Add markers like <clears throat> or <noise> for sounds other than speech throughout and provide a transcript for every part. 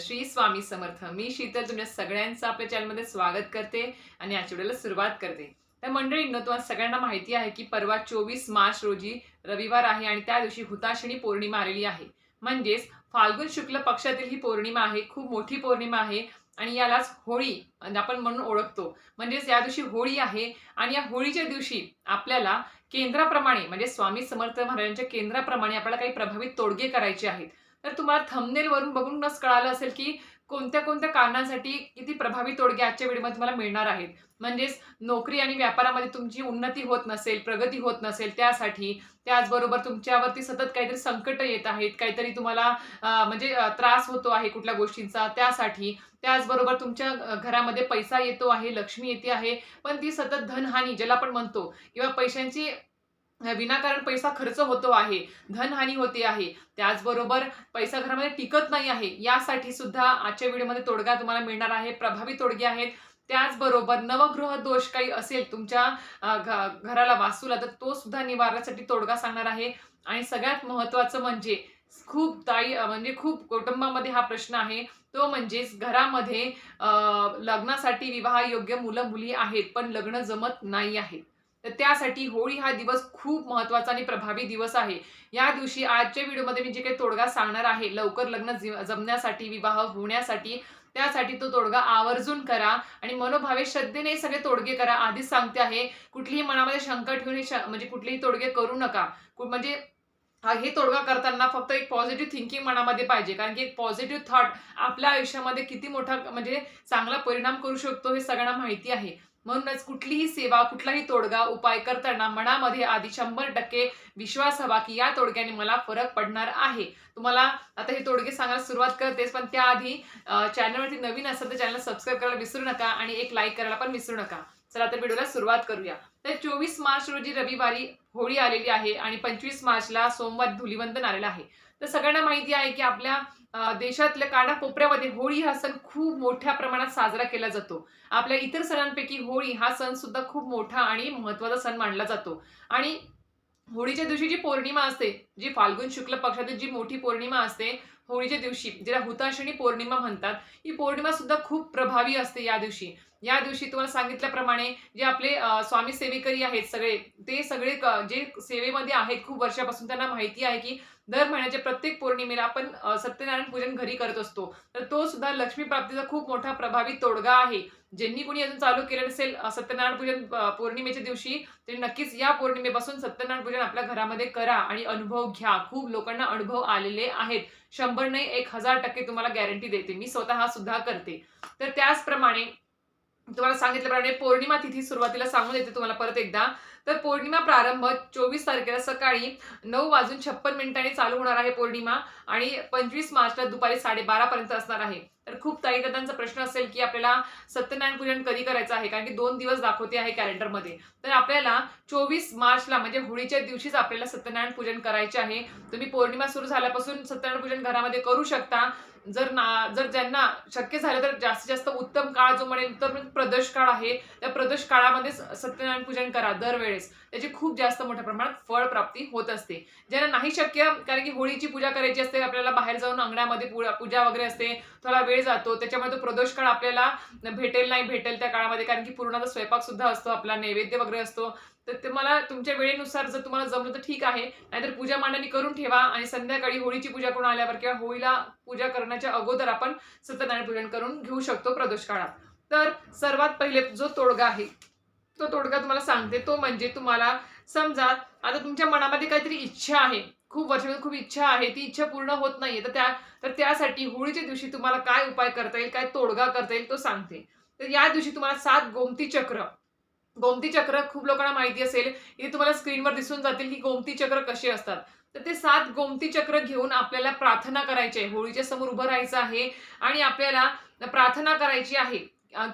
श्री स्वामी समर्थ. मी शीतल तुमच्या सगळ्यांचं आपल्या चॅनलमध्ये स्वागत करते आणि आजच्या व्हिडिओला सुरुवात करते. तर मंडळींनो तुम्हाला सगळ्यांना माहिती आहे की परवा चोवीस मार्च रोजी रविवार आहे आणि त्या दिवशी हुताशिणी पौर्णिमा आलेली आहे. म्हणजेच फाल्गुन शुक्ल पक्षातील ही पौर्णिमा आहे खूप मोठी पौर्णिमा आहे आणि यालाच होळी आपण म्हणून ओळखतो. म्हणजेच या दिवशी होळी आहे आणि या होळीच्या दिवशी आपल्याला केंद्राप्रमाणे म्हणजे स्वामी समर्थ महाराजांच्या केंद्राप्रमाणे आपल्याला काही प्रभावित तोडगे करायचे आहेत. तर तुम्हाला थंबनेलवरून बघूनच कळालं असेल की कोणत्या कोणत्या कारणांसाठी किती प्रभावी तोडगे आजच्या व्हिडिओमध्ये तुम्हाला मिळणार आहेत? म्हणजेच नोकरी आणि व्यापारामध्ये तुमची उन्नती होत नसेल प्रगती होत नसेल त्यासाठी त्याचबरोबर तुमच्यावरती सतत काहीतरी संकट येत आहेत काहीतरी तुम्हाला म्हणजे त्रास होतो आहे कुठल्या गोष्टींचा त्यासाठी. त्याचबरोबर तुमच्या घरामध्ये पैसा येतो आहे लक्ष्मी येते आहे पण ती सतत धनहानी ज्याला आपण म्हणतो किंवा पैशांची विनाकारण पैसा खर्च होतो आहे धनहानी होते आहे. त्याचबरोबर पैसा घरामध्ये टिकत नाही आहे. यासाठी सुद्धा आजच्या व्हिडिओमध्ये तोडगा तुम्हाला मिळणार आहे. प्रभावी तोडगे आहेत. त्याचबरोबर नवग्रह दोष काही असेल तुमच्या घ- घराला वासूला तर तो सुद्धा निवारण्यासाठी तोडगा सांगणार आहे. आणि सगळ्यात महत्वाचं म्हणजे खूप ताई म्हणजे खूप कुटुंबामध्ये हा प्रश्न आहे. तो म्हणजेच घरामध्ये लग्नासाठी विवाह योग्य मुलं मुली आहेत पण लग्न जमत नाही आहे. तर त्यासाठी होळी हा दिवस खूप महत्त्वाचा आणि प्रभावी दिवस आहे. या दिवशी आजच्या व्हिडिओमध्ये मी जे काही तोडगा सांगणार आहे लवकर लग्न जमण्यासाठी विवाह होण्यासाठी त्यासाठी तो तोडगा आवर्जून करा आणि मनोभावे श्रद्धेने सगळे तोडगे करा. आधीच सांगते आहे कुठलीही मनामध्ये शंका ठेवून श- म्हणजे कुठलेही तोडगे करू नका. कु- म्हणजे हा हे तोडगा करताना फक्त एक पॉझिटिव्ह थिंकिंग मनामध्ये पाहिजे. कारण की एक पॉझिटिव्ह थॉट आपल्या आयुष्यामध्ये किती मोठा म्हणजे चांगला परिणाम करू शकतो हे सगळ्यांना माहिती आहे. म्हणूनच कुठलीही सेवा कुठलाही तोडगा उपाय करताना मनामध्ये आधी शंभर टक्के विश्वास हवा की या तोडग्याने मला फरक पडणार आहे. तुम्हाला आता हे तोडगे सांगायला सुरुवात करतेस पण त्याआधी चॅनलवरती नवीन असेल तर चॅनल सबस्क्राईब करायला विसरू नका आणि एक लाईक करायला पण विसरू नका. चला तर व्हिडिओला सुरुवात करूया. तर चोवीस मार्च रोजी रविवारी होळी आलेली आहे आणि पंचवीस मार्चला सोमवार धुलिवंदन आलेलं आहे. तर सगळ्यांना माहिती आहे की आपल्या देशातल्या कानाकोपऱ्यामध्ये होळी हा सण खूप मोठ्या प्रमाणात साजरा केला जातो. आपल्या इतर सणांपैकी होळी हा सण सुद्धा खूप मोठा आणि महत्त्वाचा सण मानला जातो. आणि होळीच्या दिवशी जी पौर्णिमा असते जी फाल्गुन शुक्ल पक्षातील जी मोठी पौर्णिमा असते होळीच्या दिवशी जिला हुताशिणी पौर्णिमा म्हणतात ही पौर्णिमा सुद्धा खूप प्रभावी असते या दिवशी. या दिवशी तुम्हाला सांगितल्याप्रमाणे जे आपले स्वामी सेवेकरी आहेत सगळे ते सगळे जे सेवेमध्ये आहेत खूप वर्षापासून त्यांना माहिती आहे की दर महिन्याच्या प्रत्येक पौर्णिमेला आपण सत्यनारायण पूजन घरी करत असतो. तर तो सुद्धा लक्ष्मी प्राप्तीचा खूप मोठा प्रभावी तोडगा आहे. ज्यांनी कोणी अजून चालू केलं नसेल सत्यनारायण पूजन पौर्णिमेच्या दिवशी ते नक्कीच या पौर्णिमेपासून सत्यनारायण पूजन आपल्या घरामध्ये करा आणि अनुभव घ्या. खूप लोकांना अनुभव आलेले आहेत. शंभर नाही एक हजार टक्के तुम्हाला गॅरंटी देते. मी स्वतः सुद्धा करते. तर त्याचप्रमाणे तुम्हाला सांगितल्याप्रमाणे पौर्णिमा तिथी सुरुवातीला सांगून देते तुम्हाला परत एकदा. तर पौर्णिमा प्रारंभ चोवीस तारखेला सकाळी नऊ वाजून छप्पन मिनिटांनी चालू होणार आहे पौर्णिमा आणि पंचवीस मार्चला दुपारी साडेबारा पर्यंत असणार आहे. तर खूप ताई दादांचा प्रश्न असेल की आपल्याला सत्यनारायण पूजन कधी करायचं आहे? कारण की दोन दिवस दाखवते आहे कॅलेंडरमध्ये. तर आपल्याला चोवीस मार्चला म्हणजे होळीच्या दिवशीच आपल्याला सत्यनारायण पूजन करायचे आहे. तुम्ही पौर्णिमा सुरू झाल्यापासून सत्यनारायण पूजन घरामध्ये करू शकता. जर ना जर ज्यांना शक्य झालं तर जास्तीत जास्त उत्तम काळ जो म्हणेल तर म्हणजे प्रदोष काळ आहे. त्या प्रदोष काळामध्ये सत्यनारायण पूजन करा दरवेळेस. त्याची खूप जास्त मोठ्या प्रमाणात फळ प्राप्ती होत असते. ज्यांना नाही शक्य कारण की होळीची पूजा करायची असते आपल्याला बाहेर जाऊन अंगणामध्ये पूजा वगैरे असते थोडा वेळ जातो त्याच्यामुळे तो प्रदोष काळ आपल्याला भेटेल नाही भेटेल त्या काळामध्ये कारण की पूर्णाचा स्वयंपाक सुद्धा असतो आपला नैवेद्य वगैरे असतो. तर ते मला तुमच्या वेळेनुसार जर तुम्हाला जमलं तर ठीक आहे. नाहीतर पूजा मांडणी करून ठेवा आणि संध्याकाळी होळीची पूजा करून आल्यावर किंवा होळीला पूजा करण्याच्या अगोदर आपण सत्यनारायण पूजन करून घेऊ शकतो प्रदोष काळात तर सर्वात पहिले जो तोडगा आहे तो तोडगा तुम्हाला सांगते. तो म्हणजे तुम्हाला समजा आता तुमच्या मनामध्ये काहीतरी इच्छा आहे. खूप वर्षामध्ये खूप इच्छा आहे. ती इच्छा पूर्ण होत नाहीये. तर त्या तर त्यासाठी होळीच्या दिवशी तुम्हाला काय उपाय करता येईल काय तोडगा करता येईल तो सांगते. तर या दिवशी तुम्हाला सात गोमती चक्र गोमती चक्र खूप लोकांना माहिती असेल. इथे तुम्हाला स्क्रीनवर दिसून जातील की गोमती चक्र कसे असतात. तर ते सात गोमती चक्र घेऊन आपल्याला प्रार्थना करायची आहे. होळीच्या समोर उभं राहायचं आहे आणि आपल्याला प्रार्थना करायची आहे.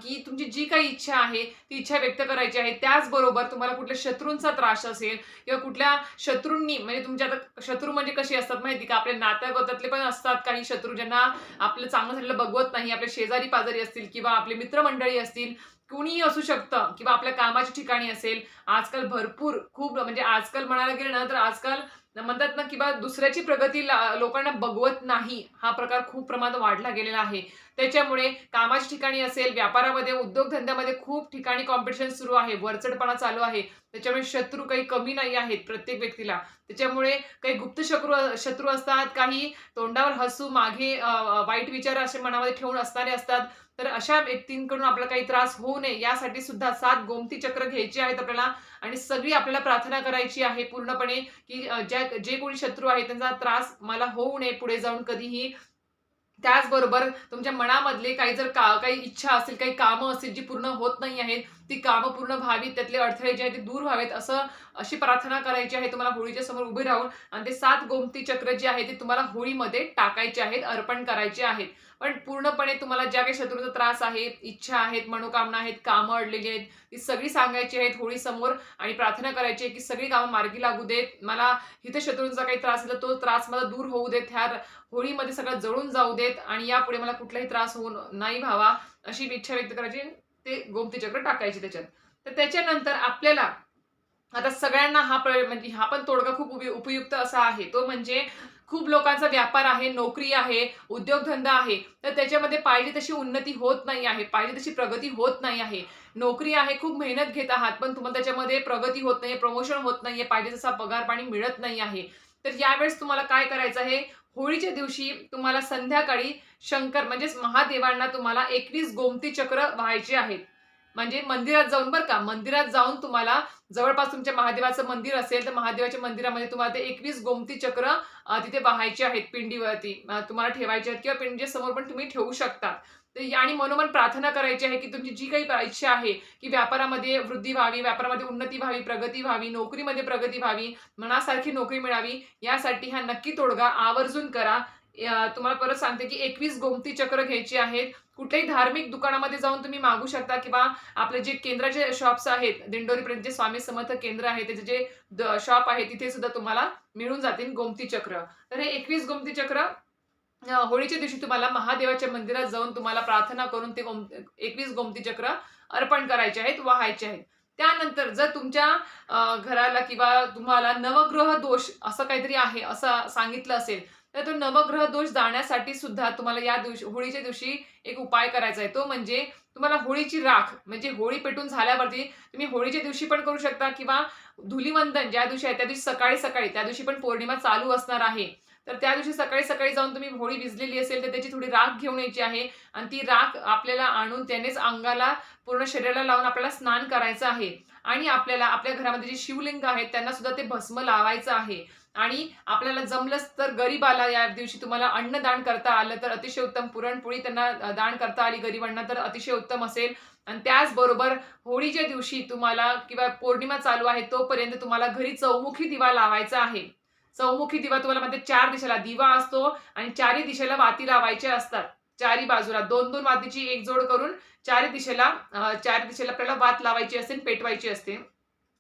की तुमची जी काही इच्छा आहे ती इच्छा व्यक्त करायची आहे. त्याचबरोबर तुम्हाला कुठल्या शत्रूंचा त्रास असेल किंवा कुठल्या शत्रूंनी म्हणजे तुमच्या आता शत्रू म्हणजे कसे असतात माहिती का? आपल्या नात्यागोतातले पण असतात काही शत्रू ज्यांना आपलं चांगलं झालेलं बघवत नाही. आपले शेजारी पाजारी असतील किंवा आपले मित्रमंडळी असतील. कुणीही असू शकतं किंवा आपल्या कामाच्या ठिकाणी असेल आजकाल भरपूर खूप म्हणजे आजकाल म्हणायला गेलं ना तर आजकाल म्हणतात ना की बा दुसऱ्याची प्रगती ला- लोकांना बघवत नाही हा प्रकार खूप प्रमाणात वाढला गेलेला आहे. त्याच्यामुळे कामाच्या ठिकाणी असेल व्यापारामध्ये उद्योगधंद्यामध्ये खूप ठिकाणी कॉम्पिटिशन सुरू आहे वरचढपणा चालू आहे. त्याच्यामुळे शत्रू काही कमी नाही आहेत प्रत्येक व्यक्तीला. त्याच्यामुळे काही गुप्त शत्रू शत्रू असतात काही तोंडावर हसू मागे वाईट विचार असे मनामध्ये ठेवून असणारे असतात. तर अशा व्यक्तींकडून आपला काही त्रास होऊ नये यासाठी सुद्धा सात गोमती चक्र घ्यायची आहेत आपल्याला. आणि सगळी आपल्याला प्रार्थना करायची आहे पूर्णपणे की ज्या जे कोणी शत्रू आहे त्यांचा त्रास मला होऊ नये पुढे जाऊन कधीही. त्याचबरोबर तुमच्या मनामधले काही जर का काही इच्छा असेल काही कामं असतील जी पूर्ण होत नाही आहेत ती कामं पूर्ण व्हावीत त्यातले अडथळे जे आहेत ते दूर व्हावेत असं अशी प्रार्थना करायची आहे. तुम्हाला होळीच्या समोर उभे राहून आणि ते सात गोमती चक्र जे आहे ते तुम्हाला होळीमध्ये टाकायचे आहेत अर्पण करायचे आहेत. पण पूर्णपणे तुम्हाला ज्या काही शत्रूचा त्रास आहे इच्छा आहेत मनोकामना आहेत कामं अडलेली आहेत ती सगळी सांगायची आहेत होळी समोर आणि प्रार्थना करायची आहे की सगळी कामं मार्गी लागू देत. मला हितशत्रूंचा शत्रूंचा काही त्रास आहे तो त्रास मला दूर होऊ देत. ह्या होळीमध्ये सगळं जळून जाऊ देत आणि यापुढे मला कुठलाही त्रास होऊ नाही व्हावा अशी इच्छा व्यक्त करायची ते गोमती चक्र टाकायचे त्याच्यात. तर त्याच्यानंतर आपल्याला आता सगळ्यांना हा प्र म्हणजे हा पण तोडगा खूप उपयु- उपयुक्त असा आहे. तो म्हणजे खूप लोकांचा व्यापार आहे नोकरी आहे उद्योगधंदा आहे. तर त्याच्यामध्ये पाहिजे तशी उन्नती होत नाही आहे पाहिजे तशी प्रगती होत नाही आहे. नोकरी आहे खूप मेहनत घेत आहात पण तुम्हाला त्याच्यामध्ये प्रगती होत नाही प्रमोशन होत नाहीये पाहिजे तसा पगार पाणी मिळत नाही आहे. तर यावेळेस तुम्हाला काय करायचं आहे? होळीच्या दिवशी तुम्हाला संध्याकाळी शंकर म्हणजेच महादेवांना तुम्हाला एकवीस गोमती चक्र व्हायचे आहेत. म्हणजे मंदिरात जाऊन बरं का मंदिरात जाऊन तुम्हाला जवळपास तुमच्या महादेवाचं मंदिर असेल तर महादेवाच्या मंदिरामध्ये तुम्हाला ते एकवीस गोमती चक्र तिथे वाहायचे आहेत पिंडीवरती. तुम्हाला ठेवायचे आहेत किंवा पिंडीच्या समोर पण तुम्ही ठेवू शकता आणि मनोमन प्रार्थना करायची आहे की तुमची जी काही इच्छा आहे की व्यापारामध्ये वृद्धी व्हावी व्यापारामध्ये उन्नती व्हावी प्रगती व्हावी नोकरीमध्ये प्रगती व्हावी मनासारखी नोकरी मिळावी यासाठी हा नक्की तोडगा आवर्जून करा. तुम्हाला परत सांगते की एकवीस गोमती चक्र घ्यायची आहेत. कुठल्याही धार्मिक दुकानामध्ये जाऊन तुम्ही मागू शकता किंवा आपले जे केंद्राचे शॉप्स आहेत दिंडोरीपर्यंत जे स्वामी समर्थ केंद्र आहे त्याचे जे शॉप आहे तिथे सुद्धा तुम्हाला मिळून जातील गोमती चक्र. तर हे एकवीस गोमती चक्र होळीच्या दिवशी तुम्हाला महादेवाच्या मंदिरात जाऊन तुम्हाला प्रार्थना करून ते गोम एकवीस गोमती चक्र अर्पण करायचे आहेत वाहायचे आहेत. त्यानंतर जर तुमच्या घराला किंवा तुम्हाला नवग्रह दोष असं काहीतरी आहे असं सांगितलं असेल तर तो नवग्रह दोष जाण्यासाठी सुद्धा तुम्हाला या दिवशी होळीच्या दिवशी एक उपाय करायचा आहे. तो म्हणजे तुम्हाला होळीची राख म्हणजे होळी पेटून झाल्यावरती तुम्ही होळीच्या दिवशी पण करू शकता किंवा धुलीवंदन ज्या दिवशी आहे त्या दिवशी सकाळी सकाळी त्या दिवशी पण पौर्णिमा चालू असणार आहे. तर त्या दिवशी सकाळी सकाळी जाऊन तुम्ही होळी भिजलेली असेल तर त्याची थोडी राख घेऊन यायची आहे. आणि ती राख आपल्याला आणून त्यानेच अंगाला पूर्ण शरीराला लावून आपल्याला स्नान करायचं आहे. आणि आपल्याला आपल्या घरामध्ये जे शिवलिंग आहेत त्यांना सुद्धा ते भस्म लावायचं आहे. आणि आपल्याला जमलंच तर गरीबाला या दिवशी तुम्हाला अन्नदान करता आलं तर अतिशय उत्तम पुरणपोळी त्यांना दान करता आली गरिबांना तर अतिशय उत्तम असेल. आणि त्याचबरोबर होळीच्या दिवशी तुम्हाला किंवा पौर्णिमा चालू आहे तोपर्यंत तुम्हाला घरी चौमुखी दिवा लावायचा आहे. चौमुखी दिवा तुम्हाला म्हणते चार दिशेला दिवा असतो आणि चारही दिशेला वाती लावायच्या असतात. चारी बाजूला दोन दोन वातीची एक जोड करून चारी दिशेला चार दिशेला आपल्याला वात लावायची असते पेटवायची असते.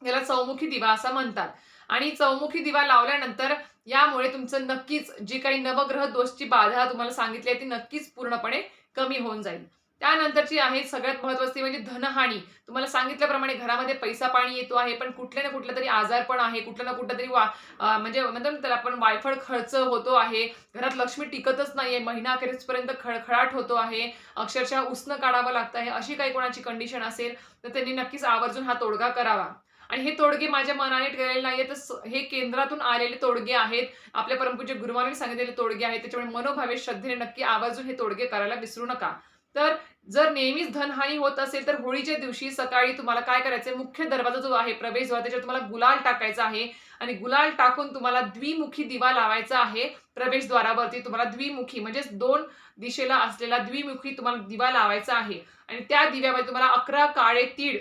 याला चौमुखी दिवा असं म्हणतात. आणि चौमुखी दिवा लावल्यानंतर यामुळे तुमचं नक्कीच जी काही नवग्रह दोषची बाधा तुम्हाला सांगितली आहे ती नक्कीच पूर्णपणे कमी होऊन जाईल. त्यानंतरची आहे सगळ्यात महत्वाची म्हणजे धनहानी. तुम्हाला सांगितल्याप्रमाणे घरामध्ये पैसा पाणी येतो आहे पण कुठल्या ना कुठला तरी आजार पण आहे कुठलं ना कुठला तरी वा म्हणजे म्हणतो ना त्याला आपण वायफळ खर्च होतो आहे. घरात लक्ष्मी टिकतच नाहीये महिना अखेरीसपर्यंत खळखळाट होतो आहे. अक्षरशः उष्ण काढावं लागतं आहे अशी काही कोणाची कंडिशन असेल तर त्यांनी नक्कीच आवर्जून हा तोडगा करावा. आणि हे तोडगे माझ्या मनाने ठरलेले नाहीये तर हे केंद्रातून आलेले तोडगे आहेत. आपल्या परमपूज्य गुरुवारांनी सांगितलेले तोडगे आहेत त्याच्यामुळे मनोभावे श्रद्धेने नक्की आवर्जून हे तोडगे करायला विसरू नका. तर जर नेहमीच धनहानी होत असेल तर होळीच्या दिवशी सकाळी तुम्हाला काय करायचं मुख्य दरवाजा जो आहे प्रवेशद्वार त्याच्यावर तुम्हाला गुलाल टाकायचा आहे आणि गुलाल टाकून तुम्हाला द्विमुखी दिवा लावायचा आहे प्रवेशद्वारावरती तुम्हाला द्विमुखी म्हणजेच दोन दिशेला असलेला द्विमुखी तुम्हाला दिवा लावायचा आहे. आणि त्या दिव्यामध्ये तुम्हाला अकरा काळे तीळ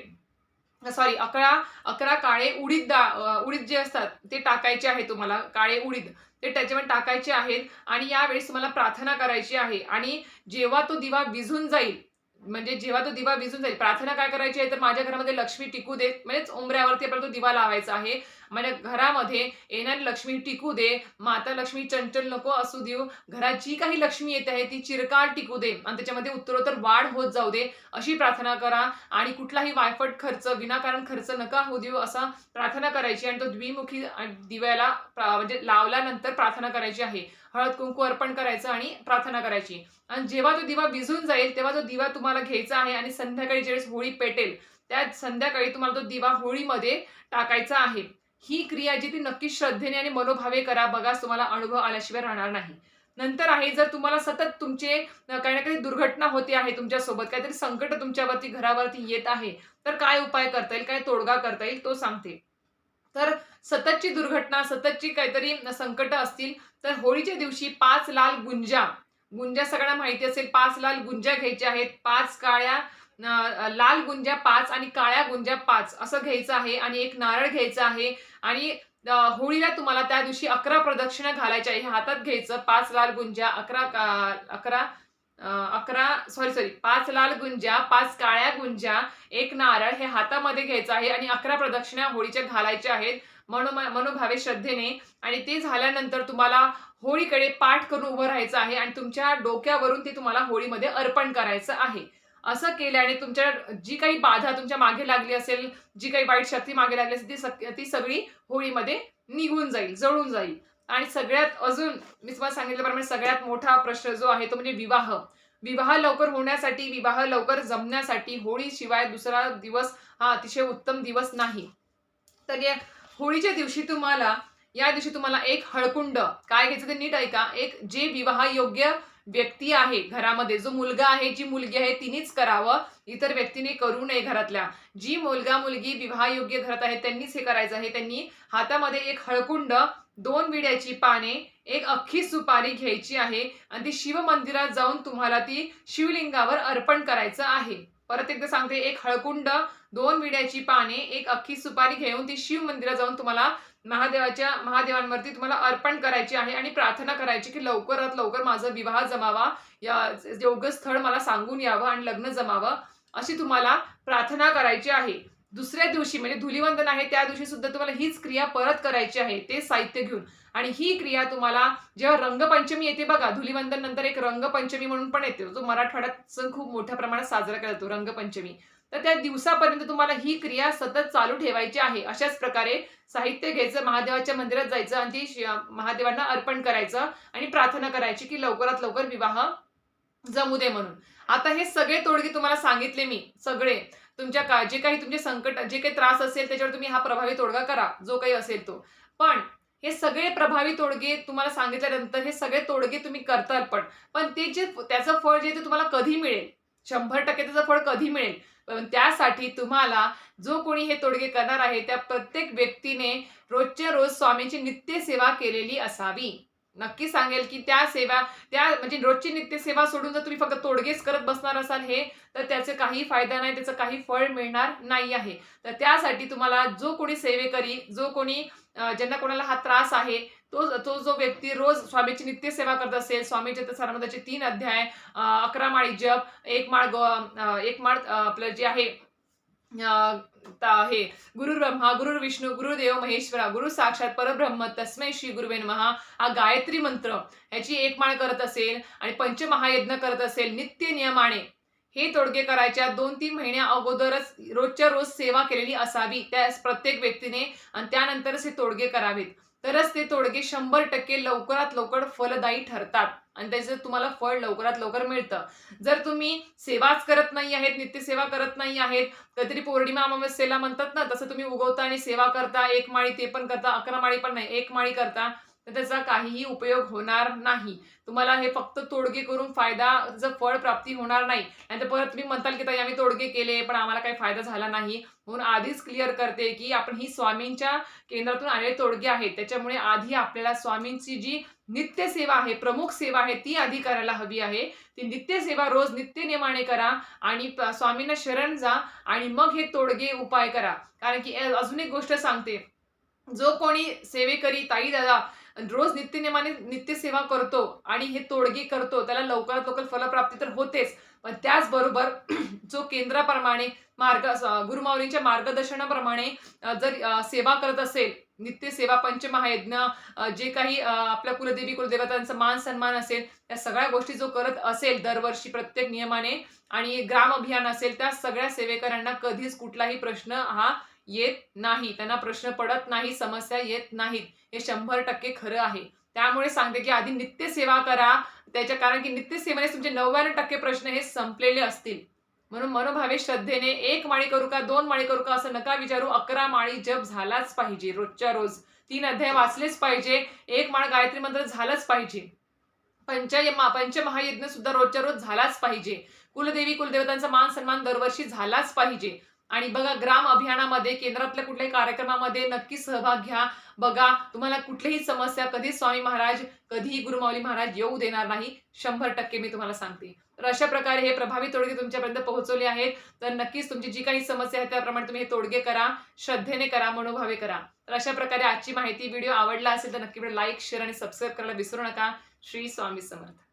सॉरी अकरा अकरा काळे उडीद दा उडीद जे असतात ते टाकायचे आहे तुम्हाला काळे उडीद. ते त्याच्यामध्ये टाकायचे आहेत आणि यावेळेस तुम्हाला प्रार्थना करायची आहे. आणि जेव्हा तो दिवा विझून जाईल म्हणजे जेव्हा तो दिवा विझून जाईल प्रार्थना काय करायची आहे? तर माझ्या घरामध्ये लक्ष्मी टिकू देत म्हणजेच उंबऱ्यावरती आपल्याला तो दिवा लावायचा आहे. म्हणजे घरामध्ये येणारी लक्ष्मी टिकू दे माता लक्ष्मी चंचल नको असू देऊ घरात जी काही लक्ष्मी येत आहे ती चिरकाळ टिकू दे आणि त्याच्यामध्ये उत्तरोत्तर वाढ होत जाऊ दे अशी प्रार्थना करा. आणि कुठलाही वायफट खर्च विनाकारण खर्च नका होऊ देऊ असा प्रार्थना करायची आणि तो द्विमुखी दिव्याला म्हणजे लावल्यानंतर प्रार्थना करायची आहे. हळद कुंकू अर्पण करायचं आणि प्रार्थना करायची. आणि जेव्हा तो दिवा विझून जाईल तेव्हा तो दिवा तुम्हाला घ्यायचा आहे आणि संध्याकाळी ज्यावेळेस होळी पेटेल त्या संध्याकाळी तुम्हाला तो दिवा होळीमध्ये टाकायचा आहे. ही क्रिया जी ती नक्की श्रद्धेने आणि मनोभावे करा. बघा तुम्हाला अनुभव आल्याशिवाय राहणार नाही. नंतर आहे जर तुम्हाला सतत तुमचे काही ना काही दुर्घटना होते आहे तुमच्यासोबत काहीतरी संकट तुमच्यावरती घरावरती येत आहे तर काय उपाय करता येईल? काय तोडगा करता येईल? तो सांगते. तर सततची दुर्घटना सततची काहीतरी संकट असतील तर होळीच्या दिवशी पाच लाल गुंजा गुंजा सगळ्यांना माहिती असेल पाच लाल गुंजा घ्यायच्या आहेत. पाच काळ्या लाल गुंज्या पाच आणि काळ्या गुंज्या पाच असं घ्यायचं आहे आणि एक नारळ घ्यायचा आहे आणि होळीला तुम्हाला त्या दिवशी अकरा प्रदक्षिणा घालायच्या आहे. हातात घ्यायचं. पाच लाल गुंज्या अकरा अकरा अकरा सॉरी सॉरी पाच लाल गुंज्या पाच काळ्या गुंज्या एक नारळ हे हातामध्ये घ्यायचं आहे आणि अकरा प्रदक्षिणा होळीच्या घालायच्या आहेत मनो मनोभावे श्रद्धेने. आणि ते झाल्यानंतर तुम्हाला होळीकडे पाठ करून उभं राहायचं आहे आणि तुमच्या डोक्यावरून ते तुम्हाला होळीमध्ये अर्पण करायचं आहे. असं केल्याने तुमच्या जी काही बाधा तुमच्या मागे लागली असेल जी काही वाईट शक्ती मागे लागली असेल ती सग- ती सगळी होळीमध्ये निघून जाईल जळून जाईल. आणि सगळ्यात अजून मी तुम्हाला सांगितल्याप्रमाणे सगळ्यात मोठा प्रश्न जो आहे तो म्हणजे विवाह. विवाह लवकर होण्यासाठी विवाह लवकर जमण्यासाठी होळीशिवाय दुसरा दिवस हा अतिशय उत्तम दिवस नाही. तर या होळीच्या दिवशी तुम्हाला या दिवशी तुम्हाला एक हळकुंड काय घ्यायचं ते नीट ऐका. एक जे विवाह योग्य व्यक्ती आहे घरामध्ये. जो मुलगा आहे जी मुलगी आहे तिनेच करावं. इतर व्यक्तीने करू नये घरातल्या. जी मुलगा मुलगी विवाहयोग्य घरात आहे त्यांनीच हे करायचं आहे. त्यांनी हातामध्ये एक हळकुंड दोन विड्याची पाने एक अख्खी सुपारी घ्यायची आहे आणि ती शिव मंदिरात जाऊन तुम्हाला ती शिवलिंगावर अर्पण करायचं आहे. परत एकदा सांगते एक हळकुंड दोन विड्याची पाने एक अख्खी सुपारी घेऊन ती शिव मंदिरात जाऊन तुम्हाला महादेवाच्या महादेवांवरती तुम्हाला अर्पण करायची आहे आणि प्रार्थना करायची की लवकरात लवकर माझा विवाह जमावा. या योग्य स्थळ मला सांगून यावं आणि लग्न जमावं अशी तुम्हाला प्रार्थना करायची आहे. दुसऱ्या दिवशी म्हणजे धुलिवंदन आहे त्या दिवशी सुद्धा तुम्हाला हीच क्रिया परत करायची आहे ते साहित्य घेऊन. आणि ही क्रिया तुम्हाला जेव्हा रंगपंचमी येते बघा धुलिवंदन नंतर एक रंगपंचमी म्हणून पण येते. जो मराठवाड्यात सण खूप मोठ्या प्रमाणात साजरा केला जातो रंगपंचमी. तर त्या दिवसापर्यंत तुम्हाला ही क्रिया सतत चालू ठेवायची आहे. अशाच प्रकारे साहित्य घ्यायचं महादेवाच्या मंदिरात जायचं आणि ती महादेवांना अर्पण करायचं आणि प्रार्थना करायची की लवकरात लवकर विवाह जमू दे म्हणून. आता हे सगळे तोडगे तुम्हाला सांगितले मी सगळे. तुमच्या का जे काही तुमचे संकट जे काही त्रास असेल त्याच्यावर तुम्ही हा प्रभावी तोडगा करा जो काही असेल तो. पण हे सगळे प्रभावी तोडगे तुम्हाला सांगितल्यानंतर हे सगळे तोडगे तुम्ही करताल पण. पण ते जे त्याचं फळ जे ते तुम्हाला कधी मिळेल? शंभर टक्के त्याचं फळ कधी मिळेल? पण त्यासाठी तुम्हाला जो कोणी हे तोडगे करणार आहे त्या प्रत्येक व्यक्तीने रोजच्या रोज स्वामींची नित्य सेवा केलेली असावी. नक्की सांगेल की त्या सेवा त्या म्हणजे रोजची नित्य सेवा सोडून जर तुम्ही फक्त तोडगेच करत बसणार असाल हे तर त्याचे काही फायदा नाही त्याचं काही फळ मिळणार नाही आहे. तर त्यासाठी तुम्हाला जो कोणी सेवेकरी जो कोणी ज्यांना कोणाला हा त्रास आहे तो तो जो व्यक्ती रोज स्वामीची नित्य सेवा करत असेल स्वामीचे सरमदाचे तीन अध्याय अकरा माळी जप एक माळ ग एक माळ आपलं जे आहे हे गुरु ब्रह्मा गुरु विष्णू गुरुदेव महेश्वरा गुरु साक्षात परब्रह्म तस्मै श्री गुरुवे महा हा गायत्री मंत्र ह्याची एक माळ करत असेल आणि पंचमहायज्ञ करत असेल नित्य नियमाने. हे तोडगे करायच्या दोन तीन महिन्या अगोदरच रोजच्या रोज सेवा केलेली असावी त्या प्रत्येक व्यक्तीने आणि त्यानंतरच हे तोडगे करावेत. तरच ते तोडगे शंभर टक्के लवकरात लवकर फलदायी ठरतात. आणि त्याचं तुम्हाला फळ लवकरात लवकर मिळतं. जर तुम्ही सेवाच करत नाही आहेत नित्यसेवा करत नाही आहेत कधीतरी पौर्णिमा अमावस्येला म्हणतात ना तसं तुम्ही उगवता आणि सेवा करता एक माळी ते पण करता अकरा माळी पण नाही एक माळी करता तर त्याचा काहीही उपयोग होणार नाही. तुम्हाला हे फक्त तोडगे करून फायदा फळ प्राप्ती होणार नाही. नाहीतर परत तुम्ही म्हणताल की ताई आम्ही तोडगे केले पण आम्हाला काही फायदा झाला नाही. म्हणून आधीच क्लिअर करते की आपण ही स्वामींच्या केंद्रातून आलेले तोडगे आहेत. त्याच्यामुळे आधी आपल्याला स्वामींची जी नित्य सेवा आहे प्रमुख सेवा आहे ती आधी करायला हवी आहे. ती नित्य सेवा रोज नित्य नियमाने करा आणि स्वामींना शरण जा आणि मग हे तोडगे उपाय करा. कारण की अजून एक गोष्ट सांगते. जो कोणी सेवेकरी ताई दादा रोज नित्यनेमाने नित्य सेवा करतो आणि हे तोडगी करतो त्याला लवकरात लवकर फलप्राप्ती तर होतेच. पण त्याचबरोबर <clears throat> जो केंद्राप्रमाणे मार्ग स- गुरुमाऊलींच्या मार्गदर्शनाप्रमाणे जर सेवा करत असेल नित्य सेवा पंचमहायज्ञ जे काही आपल्या कुलदेवी कुलदेवतांचा मान सन्मान असेल त्या सगळ्या गोष्टी जो करत असेल दरवर्षी प्रत्येक नियमाने आणि ग्राम अभियान असेल त्या सगळ्या सेवेकरांना कधीच कुठलाही प्रश्न हा येत नाही. त्यांना प्रश्न पडत नाही समस्या येत नाहीत. हे शंभर टक्के खरं आहे. त्यामुळे सांगते की आधी नित्यसेवा करा. त्याच्या कारण की नित्यसेवेने तुमचे नव्याण्णव टक्के प्रश्न हे संपलेले असतील. म्हणून मनोभावे श्रद्धेने एक माळी करू का दोन माळी करू का असं नका विचारू. अकरा माळी जप झालाच पाहिजे रोजच्या रोज. तीन अध्याय वाचलेच पाहिजे. एक माळ गायत्री मंत्र झालंच पाहिजे. पंच पंचमहायज्ञ सुद्धा रोजच्या रोज झालाच पाहिजे. कुलदेवी कुलदेवतांचा मान सन्मान दरवर्षी झालाच पाहिजे. आणि बघा ग्राम अभियानामध्ये केंद्रातल्या कुठल्याही कार्यक्रमामध्ये नक्की सहभाग घ्या. बघा तुम्हाला कुठलीही समस्या कधी स्वामी महाराज कधीही गुरुमाऊली महाराज येऊ देणार नाही. शंभर टक्के मी तुम्हाला सांगते. तर अशा प्रकारे हे प्रभावी तोडगे तुमच्यापर्यंत पोहोचवले आहेत. तर नक्कीच तुमची जी काही समस्या आहे त्याप्रमाणे तुम्ही हे तोडगे करा श्रद्धेने करा मनोभावे करा. तर अशा प्रकारे आजची माहिती व्हिडिओ आवडला असेल तर नक्की लाईक शेअर आणि सबस्क्राईब करायला विसरू नका. श्री स्वामी समर्थ.